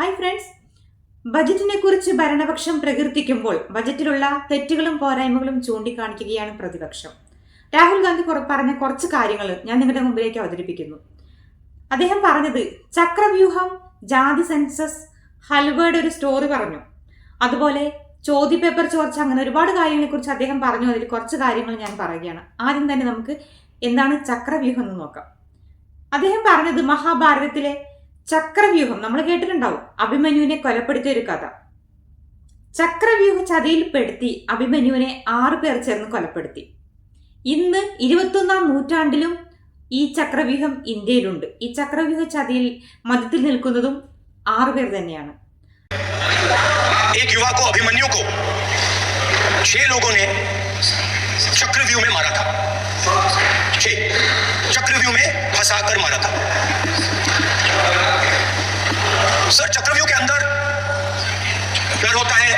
Hi friends ബജറ്റിനെ കുറിച്ച് ഭരണപക്ഷം പ്രകീർത്തിക്കുമ്പോൾ ബജറ്റിലുള്ള തെറ്റുകളും പോരായ്മകളും ചൂണ്ടിക്കാണിക്കുകയാണ് പ്രതിപക്ഷം. രാഹുൽ ഗാന്ധി പറഞ്ഞ കുറച്ച് കാര്യങ്ങൾ ഞാൻ നിങ്ങളുടെ മുമ്പിലേക്ക് അവതരിപ്പിക്കുന്നു. അദ്ദേഹം പറഞ്ഞത് ചക്രവ്യൂഹം ജാതി സെൻസസ് ഹൽവയുടെ ഒരു സ്റ്റോറി പറഞ്ഞു. അതുപോലെ ചോദ്യ പേപ്പർ ചോർച്ച അങ്ങനെ ഒരുപാട് കാര്യങ്ങളെക്കുറിച്ച് അദ്ദേഹം പറഞ്ഞു. അതിൽ കുറച്ച് കാര്യങ്ങൾ ഞാൻ പറയുകയാണ്. ആദ്യം തന്നെ നമുക്ക് എന്താണ് ചക്രവ്യൂഹം എന്ന് നോക്കാം. അദ്ദേഹം പറഞ്ഞത് മഹാഭാരതത്തിലെ ചക്രവ്യൂഹം നമ്മൾ കേട്ടിട്ടുണ്ടാവും അഭിമന്യുവിനെ കൊലപ്പെടുത്തിയ ഒരു കഥ ചക്രവ്യൂഹ ചതിയിൽപ്പെടുത്തി അഭിമന്യുവിനെ ആറു പേർ ചേർന്ന് കൊലപ്പെടുത്തി ഇന്ന് ഇരുപത്തൊന്നാം നൂറ്റാണ്ടിലും ഈ ചക്രവ്യൂഹം ഇന്ത്യയിലുണ്ട് ഈ ചക്രവ്യൂഹ ചതിയിൽ മധ്യത്തിൽ നിൽക്കുന്നതും ആറുപേർ തന്നെയാണ് एक युवा को अभिमन्यु को छह लोगों ने चक्रव्यूह में मारा था छह चक्रव्यूह में फंसाकर मारा था सर, चक्रव्यूह के अंदर डर होता है,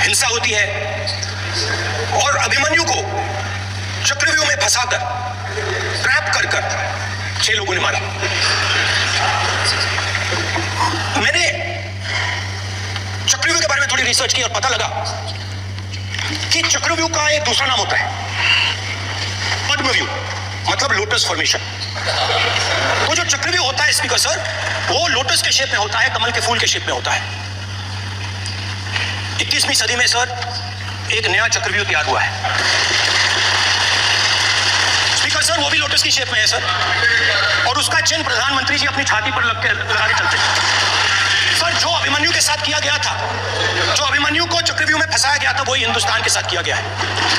हिंसा होती है, और अभिमन्यु को चक्रव्यूह में फंसाकर, ट्रैप कर कर छह लोगों ने मारा। मैंने चक्रव्यूह के बारे में थोड़ी रिसर्च की और पता लगा कि चक्रव्यूह का एक दूसरा नाम होता है, पद्मव्यूह मतलब लोटस फॉर्मेशन तो जो चक्रव्यूह होता है स्पीकर सर वो लोटस के शेप में होता है, कमल के फूल के शेप में होता है। 21वीं सदी में सर एक नया चक्रव्यूह तैयार हुआ है। स्पीकर सर वो भी लोटस की शेप में है सर और उसका चिन्ह प्रधानमंत्री जी अपनी छाती पर लग के लगा के चलते सर जो अभिमन्यु के साथ किया गया था, जो अभिमन्यु को चक्रव्यूह में फंसाया गया था, वही हिंदुस्तान के साथ किया गया है।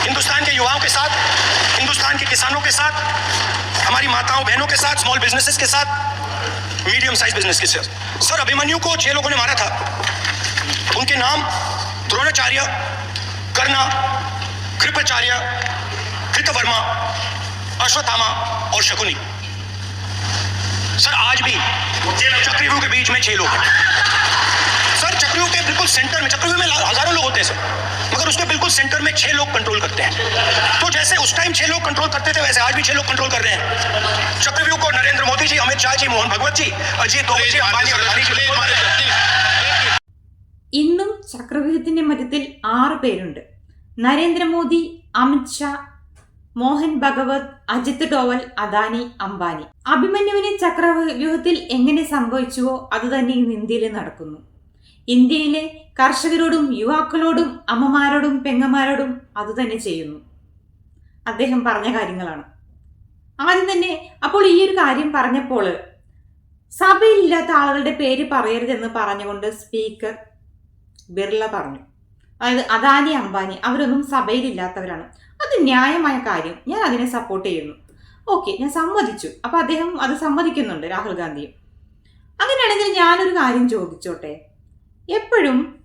हिंदुस्तान के युवाओं के साथ, हिंदुस्तान के किसानों के साथ, हमारी माताओं बहनों के साथ स्मॉल बिजनेसेस के साथ मीडियम साइज़ बिज़नेस के सर सर, अभिमन्यु को छह लोगों ने मारा था। उनके नाम द्रोणाचार्य, कर्णा, कृपाचार्य, कृतवर्मा, अश्वत्थामा और शकुनी। सर, आज भी चक्रव्यूह के बीच में छह लोग हैं। चक्रव्यूह के बिल्कुल सेंटर में चक्रव्यूह में ला- हजारों लोग होते हैं सर मगर उसके बिल्कुल सेंटर में छह लोग कंट्रोल करते हैं तो जैसे उस टाइम छह लोग कंट्रोल करते थे वैसे आज भी छह लोग कंट्रोल कर रहे हैं चक्रव्यूह को नरेंद्र मोदी जी अमित शाह जी मोहन भगवत जी अजीत दोवल जी अंबानी और अदानी जी बिल्कुल हमारे ഇന്നും ചക്രവ്യൂഹത്തിന്റെ മധ്യത്തിൽ ആറ് പേരുണ്ട് നരേന്ദ്രമോദി അമിത് ഷാ മോഹൻ ഭഗവത് അജിത് ഡോവൽ അദാനി അംബാനി അഭിമന്യുവിനെ ചക്രവ്യൂഹത്തിൽ എങ്ങനെ സംഭവിച്ചുവോ അതുതന്നെ ഇന്ന് ഇന്ത്യയിൽ നടക്കുന്നു ഇന്ത്യയിലെ കർഷകരോടും യുവാക്കളോടും അമ്മമാരോടും പെങ്ങന്മാരോടും അതുതന്നെ ചെയ്യുന്നു. അദ്ദേഹം പറഞ്ഞ കാര്യങ്ങളാണ്. ആദ്യം തന്നെ അപ്പോൾ ഈ ഒരു കാര്യം പറഞ്ഞപ്പോൾ സഭയിലില്ലാത്ത ആളുകളുടെ പേര് പറയരുതെന്ന് പറഞ്ഞുകൊണ്ട് സ്പീക്കർ ബിർള പറഞ്ഞു. അതായത് അദാനി അംബാനി അവരൊന്നും സഭയിലില്ലാത്തവരാണ്. അത് ന്യായമായ കാര്യം. ഞാൻ അതിനെ സപ്പോർട്ട് ചെയ്യുന്നു. ഓക്കെ ഞാൻ സമ്മതിച്ചു. അപ്പൊ അദ്ദേഹം അത് സമ്മതിക്കുന്നുണ്ട് രാഹുൽ ഗാന്ധിയും. അങ്ങനെയാണെങ്കിൽ ഞാനൊരു കാര്യം ചോദിച്ചോട്ടെ? എപ്പോഴും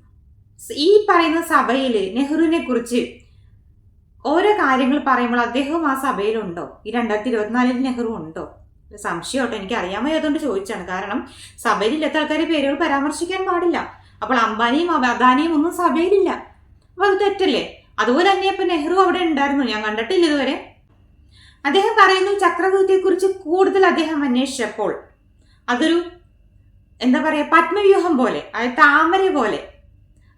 ഈ പറയുന്ന സഭയിൽ നെഹ്റുവിനെ കുറിച്ച് ഓരോ കാര്യങ്ങൾ പറയുമ്പോൾ അദ്ദേഹവും ആ സഭയിലുണ്ടോ? ഈ രണ്ടായിരത്തി ഇരുപത്തിനാലിൽ നെഹ്റു ഉണ്ടോ? സംശയമാട്ടോ എനിക്ക് അറിയാമോ അതുകൊണ്ട് ചോദിച്ചാണ്. കാരണം സഭയിലില്ലാത്ത ആൾക്കാരെ പേരുകൾ പരാമർശിക്കാൻ പാടില്ല. അപ്പോൾ അംബാനിയും അദാനിയും ഒന്നും സഭയിലില്ല. അപ്പൊ അത് തെറ്റല്ലേ? അതുപോലെ തന്നെ ഇപ്പൊ നെഹ്റു അവിടെ ഉണ്ടായിരുന്നു. ഞാൻ കണ്ടിട്ടില്ല ഇതുവരെ. അദ്ദേഹം പറയുന്നു ചക്രവർത്തിയെ കുറിച്ച് കൂടുതൽ അദ്ദേഹം അന്വേഷിച്ചപ്പോൾ അതൊരു എന്താ പറയാ പത്മവ്യൂഹം പോലെ താമര പോലെ.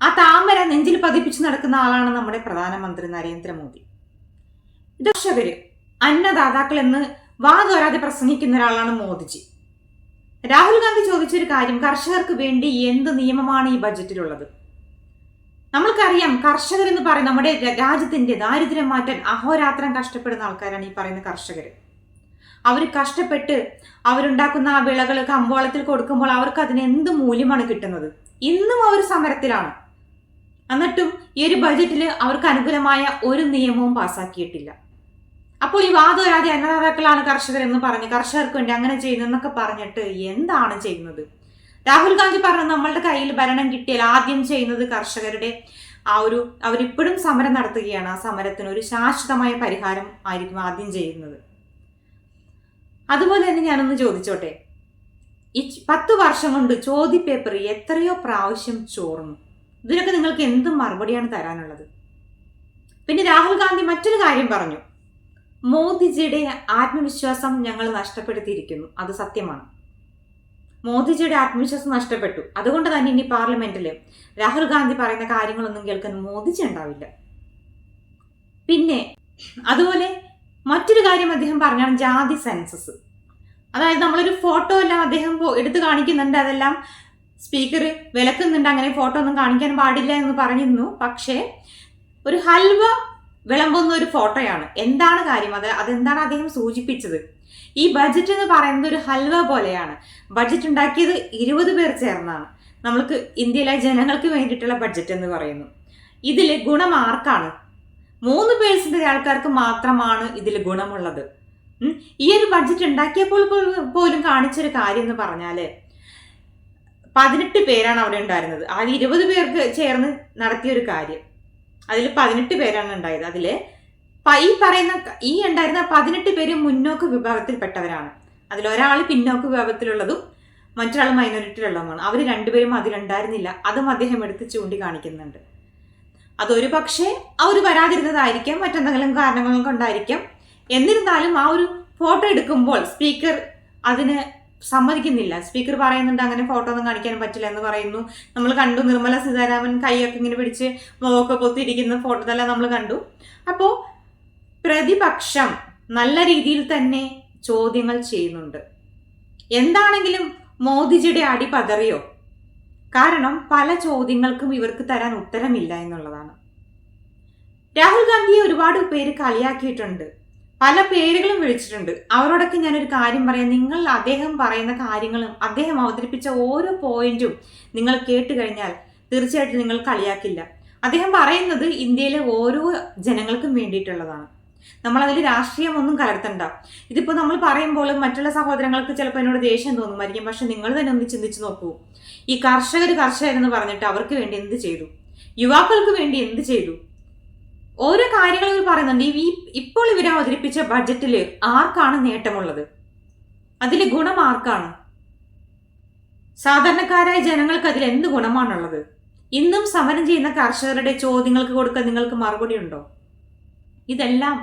ആ താമര നെഞ്ചിൽ പതിപ്പിച്ച് നടക്കുന്ന ആളാണ് നമ്മുടെ പ്രധാനമന്ത്രി നരേന്ദ്രമോദി. ദർശകര് അന്നദാതാക്കൾ എന്ന് വാതോരാതെ പ്രസംഗിക്കുന്ന ഒരാളാണ് മോദിജി. രാഹുൽ ഗാന്ധി ചോദിച്ചൊരു കാര്യം കർഷകർക്ക് വേണ്ടി എന്ത് നിയമമാണ് ഈ ബജറ്റിലുള്ളത്? നമ്മൾക്കറിയാം കർഷകർ എന്ന് പറയും നമ്മുടെ രാജ്യത്തിന്റെ ദാരിദ്ര്യം മാറ്റാൻ അഹോരാത്രം കഷ്ടപ്പെടുന്ന ആൾക്കാരാണ് ഈ പറയുന്ന കർഷകർ അവർ കഷ്ടപ്പെട്ട് അവരുണ്ടാക്കുന്ന ആ വിളകൾ കമ്പോളത്തിൽ കൊടുക്കുമ്പോൾ അവർക്ക് അതിന് എന്ത് മൂല്യമാണ് കിട്ടുന്നത്? ഇന്നും അവർ സമരത്തിലാണ്. എന്നിട്ടും ഈ ഒരു ബജറ്റിൽ അവർക്ക് അനുകൂലമായ ഒരു നിയമവും പാസ്സാക്കിയിട്ടില്ല അപ്പോൾ ഈ വാദവരാതെ അന്നദാതാക്കളാണ് കർഷകർ എന്ന് പറഞ്ഞ് കർഷകർക്ക് വേണ്ടി അങ്ങനെ ചെയ്യുന്നു എന്നൊക്കെ പറഞ്ഞിട്ട് എന്താണ് ചെയ്യുന്നത്? രാഹുൽ ഗാന്ധി പറഞ്ഞു നമ്മളുടെ കയ്യിൽ ഭരണം കിട്ടിയാൽ ആദ്യം ചെയ്യുന്നത് കർഷകരുടെ ആ ഒരു അവരിപ്പോഴും സമരം നടത്തുകയാണ്. ആ സമരത്തിന് ഒരു ശാശ്വതമായ പരിഹാരം ആയിരിക്കും ആദ്യം ചെയ്യുന്നത്. അതുപോലെ തന്നെ ഞാനൊന്ന് ചോദിച്ചോട്ടെ? ഈ പത്ത് വർഷം കൊണ്ട് ചോദ്യപേപ്പർ എത്രയോ പ്രാവശ്യം ചോർന്നു. ഇതിനൊക്കെ നിങ്ങൾക്ക് എന്ത് മറുപടിയാണ് തരാനുള്ളത്? പിന്നെ രാഹുൽ ഗാന്ധി മറ്റൊരു കാര്യം പറഞ്ഞു. മോദിജിയുടെ ആത്മവിശ്വാസം ഞങ്ങൾ നഷ്ടപ്പെടുത്തിയിരിക്കുന്നു. അത് സത്യമാണ്. മോദിജിയുടെ ആത്മവിശ്വാസം നഷ്ടപ്പെട്ടു. അതുകൊണ്ട് തന്നെ ഇനി പാർലമെന്റിൽ രാഹുൽ ഗാന്ധി പറയുന്ന കാര്യങ്ങളൊന്നും കേൾക്കാൻ മോദിജി ഉണ്ടാവില്ല. പിന്നെ അതുപോലെ മറ്റൊരു കാര്യം അദ്ദേഹം പറഞ്ഞാണ് ജാതി സെൻസസ് അതായത് നമ്മളൊരു ഫോട്ടോ എല്ലാം അദ്ദേഹം എടുത്ത് കാണിക്കുന്നുണ്ട്. അതെല്ലാം സ്പീക്കർ വിലക്കുന്നുണ്ട്. അങ്ങനെ ഫോട്ടോ ഒന്നും കാണിക്കാൻ പാടില്ല എന്ന് പറഞ്ഞിരുന്നു പക്ഷേ ഒരു ഹൽവ വിളമ്പുന്ന ഒരു ഫോട്ടോയാണ് എന്താണ് കാര്യം? അത് അതെന്താണ് അദ്ദേഹം സൂചിപ്പിച്ചത്? ഈ ബഡ്ജറ്റ് എന്ന് പറയുന്നത് ഒരു ഹൽവ പോലെയാണ്. ബഡ്ജറ്റ് ഉണ്ടാക്കിയത് ഇരുപത് പേർ ചേർന്നാണ്. നമ്മൾക്ക് ഇന്ത്യയിലെ ജനങ്ങൾക്ക് വേണ്ടിയിട്ടുള്ള ബഡ്ജറ്റ് എന്ന് പറയുന്നു. ഇതിൽ ഗുണം ആർക്കാണ്? മൂന്ന് പേഴ്സന്റെജ് ആൾക്കാർക്ക് മാത്രമാണ് ഇതിൽ ഗുണമുള്ളത്. ഈ ഒരു ബഡ്ജറ്റ് ഉണ്ടാക്കിയപ്പോൾ പോലും- കാണിച്ചൊരു കാര്യം എന്ന് പറഞ്ഞാൽ പതിനെട്ട് പേരാണ് അവിടെ ഉണ്ടായിരുന്നത്. ആ ഇരുപത് പേർക്ക് ചേർന്ന് നടത്തിയ ഒരു കാര്യം. അതിൽ പതിനെട്ട് പേരാണ് ഉണ്ടായത്. അതിൽ പ- ഈ പറയുന്ന ഈ ഉണ്ടായിരുന്ന പതിനെട്ട് പേര് മുന്നോക്ക വിഭാഗത്തിൽപ്പെട്ടവരാണ്. അതിൽ ഒരാൾ പിന്നോക്ക വിഭാഗത്തിലുള്ളതും മറ്റൊരാൾ മൈനോറിറ്റിയിലുള്ളതുമാണ് അവർ രണ്ടുപേരും അതിലുണ്ടായിരുന്നില്ല അതും അദ്ദേഹം എടുത്ത് ചൂണ്ടിക്കാണിക്കുന്നുണ്ട്. അതൊരു പക്ഷേ അവർ വരാതിരുന്നതായിരിക്കാം മറ്റെന്തെങ്കിലും കാരണങ്ങൾ കൊണ്ടായിരിക്കാം എന്നിരുന്നാലും ആ ഒരു ഫോട്ടോ എടുക്കുമ്പോൾ സ്പീക്കർ അതിന് സമ്മതിക്കുന്നില്ല. സ്പീക്കർ പറയുന്നുണ്ട് അങ്ങനെ ഫോട്ടോ ഒന്നും കാണിക്കാൻ പറ്റില്ല എന്ന് പറയുന്നു. നമ്മൾ കണ്ടു നിർമ്മല സീതാരാമൻ കൈയൊക്കെ ഇങ്ങനെ പിടിച്ച് മുഖമൊക്കെ പൊത്തിയിരിക്കുന്ന ഫോട്ടോ തന്നെ നമ്മൾ കണ്ടു. അപ്പോൾ പ്രതിപക്ഷം നല്ല രീതിയിൽ തന്നെ ചോദ്യങ്ങൾ ചെയ്യുന്നുണ്ട്. എന്താണെങ്കിലും മോദിജിയുടെ അടി പതറിയോ? കാരണം പല ചോദ്യങ്ങൾക്കും ഇവർക്ക് തരാൻ ഉത്തരമില്ല എന്നുള്ളതാണ്. രാഹുൽ ഗാന്ധിയെ ഒരുപാട് പേര് കളിയാക്കിയിട്ടുണ്ട്. പല പേരുകളും വിളിച്ചിട്ടുണ്ട്. അവരോടൊക്കെ ഞാനൊരു കാര്യം പറയാം. നിങ്ങൾ അദ്ദേഹം പറയുന്ന കാര്യങ്ങളും അദ്ദേഹം അവതരിപ്പിച്ച ഓരോ പോയിന്റും നിങ്ങൾ കേട്ട് കഴിഞ്ഞാൽ തീർച്ചയായിട്ടും നിങ്ങൾ കളിയാക്കില്ല. അദ്ദേഹം പറയുന്നത് ഇന്ത്യയിലെ ഓരോ ജനങ്ങൾക്കും വേണ്ടിയിട്ടുള്ളതാണ്. നമ്മൾ രാഷ്ട്രീയമൊന്നും കലർത്തണ്ട. ഇതിപ്പോൾ നമ്മൾ പറയുമ്പോൾ മറ്റുള്ള സഹോദരങ്ങൾക്ക് ചിലപ്പോൾ എന്നോട് ദേഷ്യം തോന്നുമായിരിക്കും. പക്ഷെ നിങ്ങൾ തന്നെ ഒന്ന് ചിന്തിച്ച് നോക്കൂ. ഈ കർഷകർ കർഷകരെന്ന് പറഞ്ഞിട്ട് അവർക്ക് വേണ്ടി എന്ത് ചെയ്തു? യുവാക്കൾക്ക് വേണ്ടി എന്ത് ചെയ്തു? ഓരോ കാര്യങ്ങൾ ഇവർ പറയുന്നുണ്ട്. ഈ ഇപ്പോൾ ഇവർ അവതരിപ്പിച്ച ബഡ്ജറ്റിൽ ആർക്കാണ് നേട്ടമുള്ളത്? അതിൽ ഗുണം ആർക്കാണ്? സാധാരണക്കാരായ ജനങ്ങൾക്ക് അതിൽ എന്ത് ഗുണമാണുള്ളത്? ഇന്നും സമരം ചെയ്യുന്ന കർഷകരുടെ ചോദ്യങ്ങൾക്ക് കൊടുക്കാൻ നിങ്ങൾക്ക് മറുപടി ഉണ്ടോ? ഇതെല്ലാം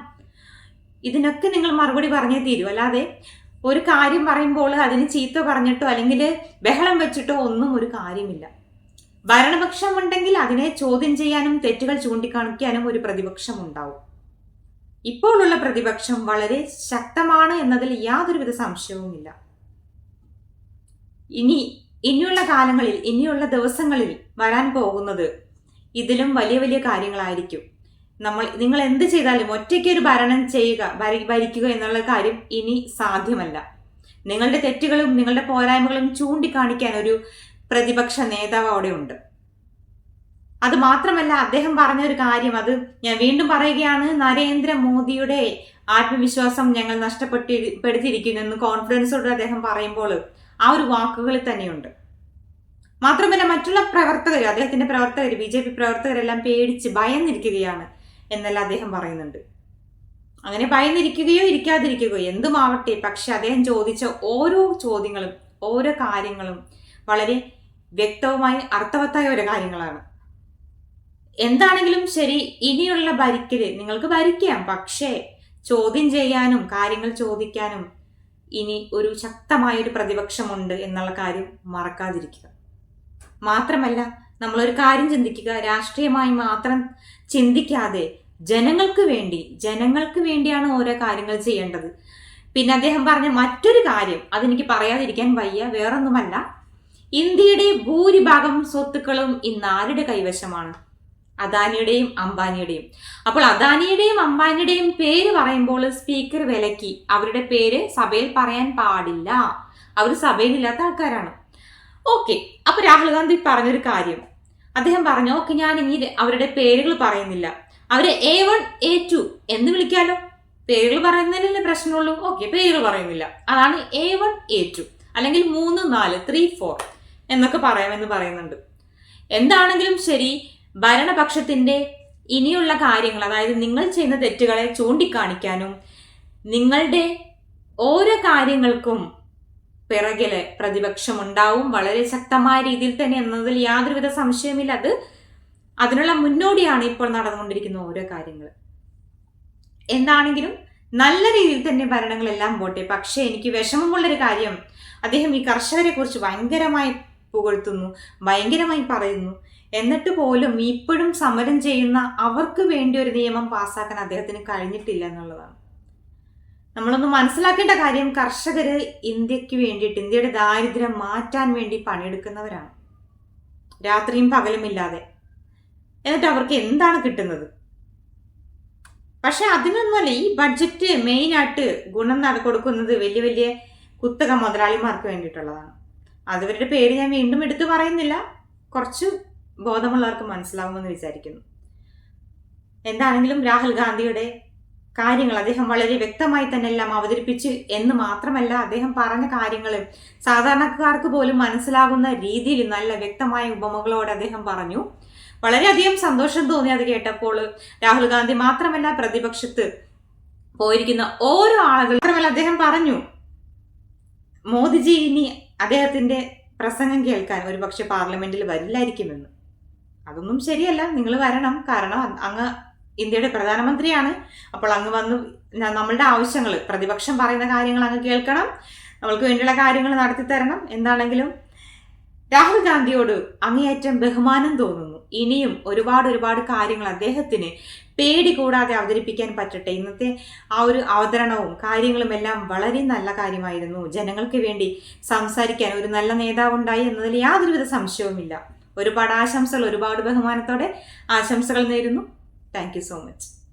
ഇതിനൊക്കെ നിങ്ങൾ മറുപടി പറഞ്ഞേ തീരൂ. അല്ലാതെ ഒരു കാര്യം പറയുമ്പോൾ അതിന് ചീത്ത പറഞ്ഞിട്ടോ അല്ലെങ്കിൽ ബഹളം വെച്ചിട്ടോ ഒന്നും ഒരു കാര്യമില്ല. ഭരണപക്ഷം ഉണ്ടെങ്കിൽ അതിനെ ചോദ്യം ചെയ്യാനും തെറ്റുകൾ ചൂണ്ടിക്കാണിക്കാനും ഒരു പ്രതിപക്ഷം ഉണ്ടാവും. ഇപ്പോഴുള്ള പ്രതിപക്ഷം വളരെ ശക്തമാണ് എന്നതിൽ യാതൊരുവിധ സംശയവുമില്ല. ഇനി ഇനിയുള്ള കാലങ്ങളിൽ ഇനിയുള്ള ദിവസങ്ങളിൽ വരാൻ പോകുന്നത് ഇതിലും വലിയ വലിയ കാര്യങ്ങളായിരിക്കും. നമ്മൾ നിങ്ങൾ എന്ത് ചെയ്താലും ഒറ്റയ്ക്ക് ഒരു ഭരണം ചെയ്യുക ഭരിക്കുക എന്നുള്ള കാര്യം ഇനി സാധ്യമല്ല. നിങ്ങളുടെ തെറ്റുകളും നിങ്ങളുടെ പോരായ്മകളും ചൂണ്ടിക്കാണിക്കാൻ ഒരു പ്രതിപക്ഷ നേതാവ് അവിടെ ഉണ്ട് അത് മാത്രമല്ല അദ്ദേഹം പറഞ്ഞ ഒരു കാര്യം അത് ഞാൻ വീണ്ടും പറയുകയാണ് നരേന്ദ്രമോദിയുടെ ആത്മവിശ്വാസം ഞങ്ങൾ നഷ്ടപ്പെട്ടിരിക്കുന്നു എന്ന് കോൺഫിഡൻസോട് അദ്ദേഹം പറയുമ്പോൾ ആ ഒരു വാക്കുകളിൽ തന്നെയുണ്ട്. മാത്രമല്ല മറ്റുള്ള പ്രവർത്തകർ അദ്ദേഹത്തിന്റെ പ്രവർത്തകർ ബി ജെ പി പ്രവർത്തകരെല്ലാം പേടിച്ച് ഭയന്നിരിക്കുകയാണ്. എന്നെല്ലാം അദ്ദേഹം പറയുന്നുണ്ട്. അങ്ങനെ ഭയന്നിരിക്കുകയോ ഇരിക്കാതിരിക്കുകയോ എന്തുമാവട്ടെ പക്ഷെ അദ്ദേഹം ചോദിച്ച ഓരോ ചോദ്യങ്ങളും ഓരോ കാര്യങ്ങളും വളരെ വ്യക്തവുമായി അർത്ഥവത്തായ ഓരോ കാര്യങ്ങളാണ്. എന്താണെങ്കിലും ശരി ഇനിയുള്ള ഭരിക്കൽ നിങ്ങൾക്ക് ഭരിക്കാം പക്ഷേ ചോദ്യം ചെയ്യാനും കാര്യങ്ങൾ ചോദിക്കാനും ഇനി ഒരു ശക്തമായൊരു പ്രതിപക്ഷമുണ്ട് എന്നുള്ള കാര്യം മറക്കാതിരിക്കുക. മാത്രമല്ല നമ്മളൊരു കാര്യം ചിന്തിക്കുക രാഷ്ട്രീയമായി മാത്രം ചിന്തിക്കാതെ ജനങ്ങൾക്ക് വേണ്ടി ജനങ്ങൾക്ക് വേണ്ടിയാണ് ഓരോ കാര്യങ്ങൾ ചെയ്യേണ്ടത്. പിന്നെ അദ്ദേഹം പറഞ്ഞ മറ്റൊരു കാര്യം അതെനിക്ക് പറയാതിരിക്കാൻ വയ്യ വേറൊന്നുമല്ല. ഇന്ത്യയുടെ ഭൂരിഭാഗം സ്വത്തുക്കളും ഇന്ന് ആരുടെ കൈവശമാണ്? അദാനിയുടെയും അംബാനിയുടെയും. അപ്പോൾ അദാനിയുടെയും അംബാനിയുടെയും പേര് പറയുമ്പോൾ സ്പീക്കർ വിലക്കി. അവരുടെ പേര് സഭയിൽ പറയാൻ പാടില്ല. അവർ സഭയിലില്ലാത്ത ആൾക്കാരാണ്. ഓക്കെ അപ്പൊ രാഹുൽ ഗാന്ധി പറഞ്ഞൊരു കാര്യം. അദ്ദേഹം പറഞ്ഞു ഓക്കെ ഞാൻ ഇനി അവരുടെ പേരുകൾ പറയുന്നില്ല. അവരെ എ വൺ എ ടു എന്ന് വിളിക്കാലോ. പേരുകൾ പറയുന്നതിലല്ലേ പ്രശ്നമുള്ളൂ. ഓക്കെ പേരുകൾ പറയുന്നില്ല. അതാണ് എ വൺ എ ടു അല്ലെങ്കിൽ മൂന്ന് നാല് ത്രീ ഫോർ എന്നൊക്കെ പറയാമെന്ന് പറയുന്നുണ്ട്. എന്താണെങ്കിലും ശരി ഭരണപക്ഷത്തിന്റെ ഇനിയുള്ള കാര്യങ്ങൾ അതായത് നിങ്ങൾ ചെയ്യുന്ന തെറ്റുകളെ ചൂണ്ടിക്കാണിക്കാനും നിങ്ങളുടെ ഓരോ കാര്യങ്ങൾക്കും പിറകിൽ പ്രതിപക്ഷം ഉണ്ടാവും വളരെ ശക്തമായ രീതിയിൽ തന്നെ എന്നതിൽ യാതൊരുവിധ സംശയമില്ല അത് അതിനുള്ള മുന്നോടിയാണ് ഇപ്പോൾ നടന്നുകൊണ്ടിരിക്കുന്ന ഓരോ കാര്യങ്ങൾ. എന്താണെങ്കിലും നല്ല രീതിയിൽ തന്നെ ഭരണങ്ങളെല്ലാം പോട്ടെ. പക്ഷേ എനിക്ക് വിഷമമുള്ളൊരു കാര്യം. അദ്ദേഹം ഈ കർഷകരെ കുറിച്ച് ഭയങ്കരമായി പുകഴ്ത്തുന്നു ഭയങ്കരമായി പറയുന്നു. എന്നിട്ട് പോലും ഇപ്പോഴും സമരം ചെയ്യുന്ന അവർക്ക് വേണ്ടി ഒരു നിയമം പാസ്സാക്കാൻ അദ്ദേഹത്തിന് കഴിഞ്ഞിട്ടില്ല എന്നുള്ളതാണ്. നമ്മളൊന്ന് മനസ്സിലാക്കേണ്ട കാര്യം കർഷകര് ഇന്ത്യയ്ക്ക് വേണ്ടിയിട്ട് ഇന്ത്യയുടെ ദാരിദ്ര്യം മാറ്റാൻ വേണ്ടി പണിയെടുക്കുന്നവരാണ്. രാത്രിയും പകലുമില്ലാതെ എന്നിട്ട് അവർക്ക് എന്താണ് കിട്ടുന്നത്? പക്ഷെ അതിനൊന്നുമല്ല ഈ ബഡ്ജറ്റ് മെയിനായിട്ട് ഗുണം നട കൊടുക്കുന്നത് വലിയ വലിയ കുത്തക മുതലാളിമാർക്ക് വേണ്ടിയിട്ടുള്ളതാണ്. അതവരുടെ പേര് ഞാൻ വീണ്ടും എടുത്തു പറയുന്നില്ല. കുറച്ച് ബോധമുള്ളവർക്ക് മനസ്സിലാവുമെന്ന് വിചാരിക്കുന്നു. എന്താണെങ്കിലും രാഹുൽ ഗാന്ധിയുടെ കാര്യങ്ങൾ അദ്ദേഹം വളരെ വ്യക്തമായി തന്നെ എല്ലാം അവതരിപ്പിച്ചു എന്ന് മാത്രമല്ല അദ്ദേഹം പറഞ്ഞ കാര്യങ്ങൾ സാധാരണക്കാർക്ക് പോലും മനസ്സിലാകുന്ന രീതിയിൽ നല്ല വ്യക്തമായ ഉപമകളോടെ അദ്ദേഹം പറഞ്ഞു. വളരെയധികം സന്തോഷം തോന്നി അത് കേട്ടപ്പോൾ. രാഹുൽ ഗാന്ധി മാത്രമല്ല പ്രതിപക്ഷത്ത് പോയിരിക്കുന്ന ഓരോ ആളുകൾ മാത്രമല്ല അദ്ദേഹം പറഞ്ഞു മോദിജി ഇനി അദ്ദേഹത്തിന്റെ പ്രസംഗം കേൾക്കാൻ ഒരുപക്ഷെ പാർലമെന്റിൽ വരില്ലായിരിക്കുമെന്ന്. അതൊന്നും ശരിയല്ല നിങ്ങൾ വരണം. കാരണം അങ്ങ് ഇന്ത്യയുടെ പ്രധാനമന്ത്രിയാണ്. അപ്പോൾ അങ്ങ് വന്ന് നമ്മളുടെ ആവശ്യങ്ങൾ പ്രതിപക്ഷം പറയുന്ന കാര്യങ്ങൾ അങ്ങ് കേൾക്കണം. നമ്മൾക്ക് വേണ്ടിയുള്ള കാര്യങ്ങൾ നടത്തി തരണം എന്താണെങ്കിലും രാഹുൽ ഗാന്ധിയോട് അങ്ങേയറ്റം ബഹുമാനം തോന്നുന്നു. ഇനിയും ഒരുപാട് ഒരുപാട് കാര്യങ്ങൾ അദ്ദേഹത്തിന് പേടി കൂടാതെ അവതരിപ്പിക്കാൻ പറ്റട്ടെ. ഇന്നത്തെ ആ ഒരു അവതരണവും കാര്യങ്ങളും എല്ലാം വളരെ നല്ല കാര്യമായിരുന്നു. ജനങ്ങൾക്ക് വേണ്ടി സംസാരിക്കാൻ ഒരു നല്ല നേതാവുണ്ടായി എന്നതിൽ യാതൊരുവിധ സംശയവുമില്ല. ഒരുപാട് ആശംസകൾ ഒരുപാട് ബഹുമാനത്തോടെ ആശംസകൾ നേരുന്നു. Thank so much